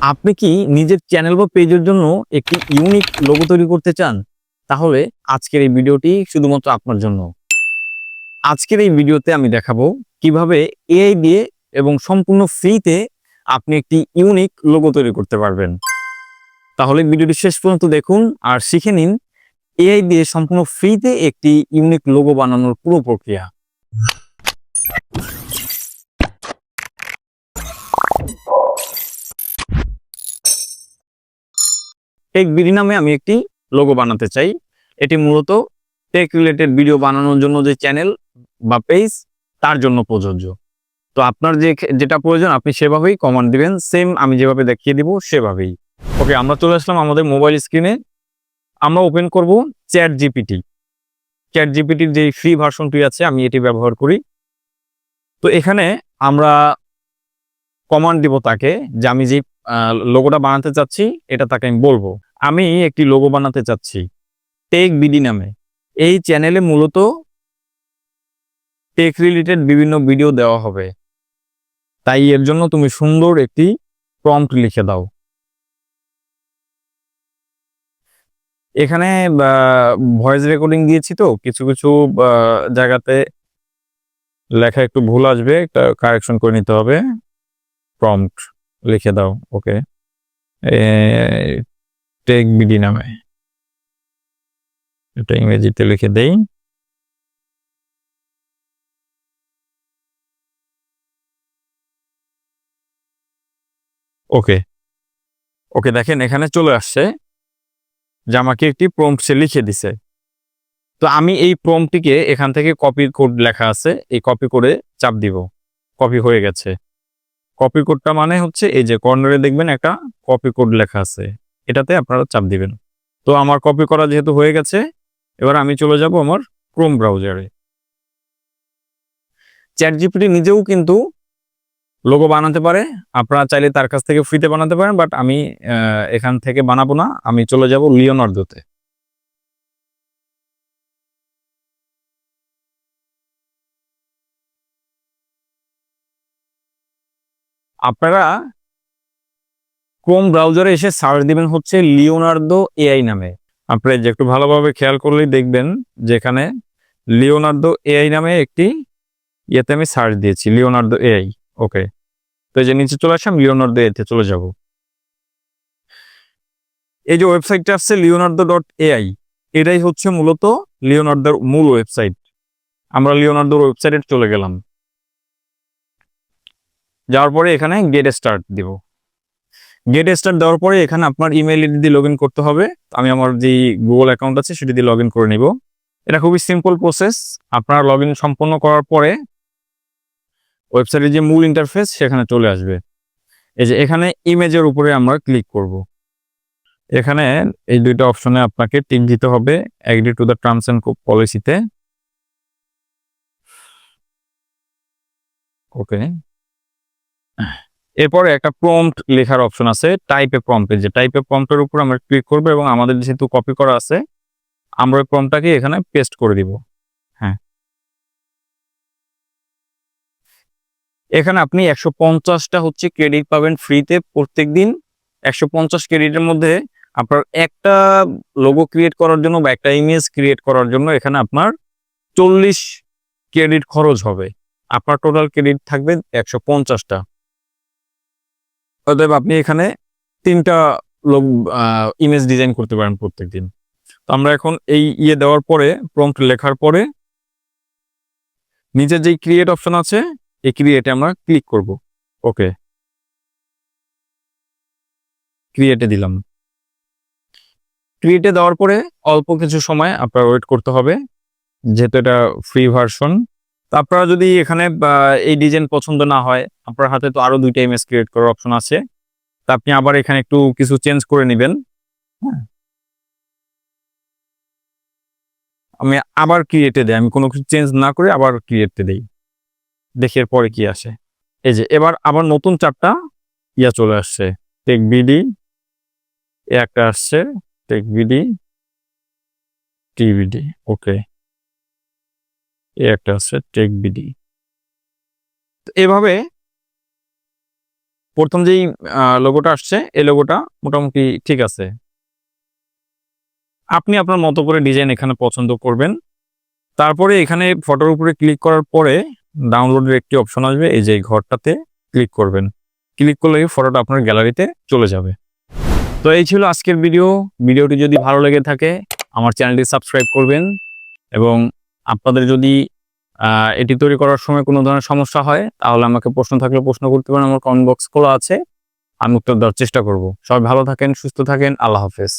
আপনি কি নিজের চ্যানেল বা পেজের জন্য একটি ইউনিক লোগো তৈরি করতে চান? তাহলে আজকের এই ভিডিওটি শুধুমাত্র আপনার জন্য। আজকের এই ভিডিওতে আমি দেখাবো কীভাবে এআই দিয়ে এবং সম্পূর্ণ ফ্রিতে আপনি একটি ইউনিক লোগো তৈরি করতে পারবেন। তাহলে ভিডিওটি শেষ পর্যন্ত দেখুন আর শিখে নিন এআই দিয়ে সম্পূর্ণ ফ্রিতে একটি ইউনিক লোগো বানানোর পুরো প্রক্রিয়া। টেক বিডি নামে আমি একটি লোগো বানাতে চাই। এটি মূলত টেক রিলেটেড ভিডিও বানানোর জন্য যে চ্যানেল বা পেজ তার জন্য প্রযোজ্য। তো আপনার যে যেটা প্রয়োজন, আপনি সেভাবেই কমান্ড দিবেন। সেম আমি যেভাবে দেখিয়ে দিব, সেভাবেই। ওকে আমরা চলে আসলাম আমাদের মোবাইল স্ক্রিনে আমরা ওপেন করব চ্যাট জিপিটি চ্যাট জিপিটির যে ফ্রি ভার্সনটি আছে, আমি এটি ব্যবহার করি। তো এখানে আমরা কমান্ড দিব তাকে যে আমি যে লোগোটা বানাতে চাচ্ছি, এটা তাকে আমি বলব। আমি একটি লোগো বানাতে চাচ্ছি টেক বিডি নামে। এই চ্যানেলে মূলত টেক রিলেটেড বিভিন্ন ভিডিও দেওয়া হবে। তাই এর জন্য তুমি সুন্দর একটি প্রম্পট লিখে দাও। এখানে ভয়েস রেকর্ডিং দিয়েছি তো, কিছু কিছু জায়গাতে লেখা একটু ভুল আসবে, একটা কারেকশন করে নিতে হবে। প্রম্পট লিখে দাও ওকে টেক বিডি নামে। এটা ইংরেজিতে লিখে দেই। ওকে। ওকে, দেখেন এখানে চলে আসছে। যে আমাকে একটি প্রম্পট সে লিখে দিছে। তো আমি এই প্রম্পটিকে এখান থেকে কপি কোড লেখা আছে, এই কপি করে চাপ দিব। কপি হয়ে গেছে। কপি কোডটা মানে হচ্ছে এই যে কর্নারে দেখবেন একটা কপি কোড লেখা আছে। এটাতে আপনারা চাপ দিবেন। তো আমার কপি করা যেহেতু হয়ে গেছে, এবার আমি চলে যাব আমার ক্রোম ব্রাউজারে চ্যাট জিপিটি নিজেও কিন্তু লোগো বানাতে পারে, আপনারা চাইলে তার কাছ থেকে ফ্রিতে বানাতে পারেন বাট আমি এখান থেকে বানাবো না, আমি চলে যাব লিওনার্দোতে আপনারা ক্রোম ব্রাউজারে এসে সার্চ দিবেন হচ্ছে লিওনার্দো এআই নামে। আপনারা যে একটু ভালোভাবে খেয়াল করলেই দেখবেন যেখানে লিওনার্দো এআই নামে একটি ইয়েতে আমি সার্চ দিয়েছি লিওনার্দো এআই ওকে তো এই যে নিচে চলে আসলাম লিওনার্দো এতে চলে যাব। এই যে ওয়েবসাইটটা আসছে লিওনার্দো ডট এআই এটাই হচ্ছে মূলত লিওনার্দোর মূল ওয়েবসাইট আমরা লিওনার্দোর ওয়েবসাইটে চলে গেলাম। যাওয়ার পরে এখানে গেট স্টার্ট দিব। গেট স্টার্ট দেওয়ার পরে এখানে আপনার ইমেল আইডি দিয়ে লগ করতে হবে। আমি আমার যে গুগল অ্যাকাউন্ট আছে সেটি দিয়ে লগ করে নিব। এটা খুবই সিম্পল প্রসেস আপনার লগ সম্পন্ন করার পরে ওয়েবসাইটের যে মূল ইন্টারফেস সেখানে চলে আসবে। এই যে এখানে ইমেজের উপরে আমরা ক্লিক করব। এখানে এই দুইটা অপশনে আপনাকে টিক দিতে হবে agree to the terms and পলিসিতে ওকে এরপরে একটা প্রম্পট লেখার অপশন আছে টাইপে প্রম্পটে যে টাইপে প্রম্পটের উপর আমরা ক্লিক করব এবং আমাদের যেহেতু কপি করা আছে, আমরা ওই প্রম্পটটাকে এখানে পেস্ট করে দিব। হ্যাঁ। এখানে আপনি একশো পঞ্চাশটা হচ্ছে ক্রেডিট পাবেন ফ্রিতে প্রত্যেক দিন একশো পঞ্চাশ ক্রেডিটের মধ্যে আপনার একটা লোগো ক্রিয়েট করার জন্য বা একটা ইমেজ ক্রিয়েট করার জন্য এখানে আপনার চল্লিশ ক্রেডিট খরচ হবে। আপনার টোটাল ক্রেডিট থাকবে একশো পঞ্চাশটা। অতএব আপনি এখানে তিনটা লোক ইমেজ ডিজাইন করতে পারেন প্রত্যেক দিন তো আমরা এখন এই ইয়ে দেওয়ার পরে প্রম্পট লেখার পরে, নিচে যেই ক্রিয়েট অপশন আছে, এই ক্রিয়েটে আমরা ক্লিক করব। ওকে ক্রিয়েটে দিলাম। ক্রিয়েটে দেওয়ার পরে অল্প কিছু সময় আপনার ওয়েট করতে হবে। যেহেতু এটা ফ্রি ভার্সন আপনারা যদি এখানে এই ডিজাইন পছন্দ না হয়, আপনার হাতে তো আরও দুইটা ইমেজ ক্রিয়েট করার অপশন আছে। তা আপনি আবার এখানে একটু কিছু চেঞ্জ করে নেবেন। হ্যাঁ। আমি আবার ক্রিয়েটে দেই, আমি কোনো কিছু চেঞ্জ না করে আবার ক্রিয়েটে দেই। দেখি পরে কি আসে। এই যে, এবার আবার নতুন চারটা ইয়া চলে আসছে। টেক বিডি একটা আসছে টেক বিডি টিভিডি ওকে এ একটা আছে টেক বিডি। এভাবে প্রথম যেই লোগোটা আসছে, এই লোগোটা মোটামুটি ঠিক আছে। আপনি আপনার মতো করে ডিজাইন এখানে পছন্দ করবেন। তারপরে এখানে ফটোর উপরে ক্লিক করার পরে ডাউনলোডের একটি অপশন আসবে, এই যে ঘরটাতে ক্লিক করবেন। ক্লিক করলে ফটোটা আপনার গ্যালারিতে চলে যাবে। তো এই ছিল আজকের ভিডিও ভিডিওটি যদি ভালো লেগে থাকে, আমার চ্যানেলটি সাবস্ক্রাইব করবেন এবং আপনাদের যদি এটি তৈরি করার সময় কোনো ধরনের সমস্যা হয়, তাহলে আমাকে প্রশ্ন থাকলে প্রশ্ন করতে পারেন, আমার কমেন্ট বক্স খোলা আছে, আমি উত্তর দেওয়ার চেষ্টা করব। সবাই ভালো থাকেন, সুস্থ থাকেন, আল্লাহ হাফেজ।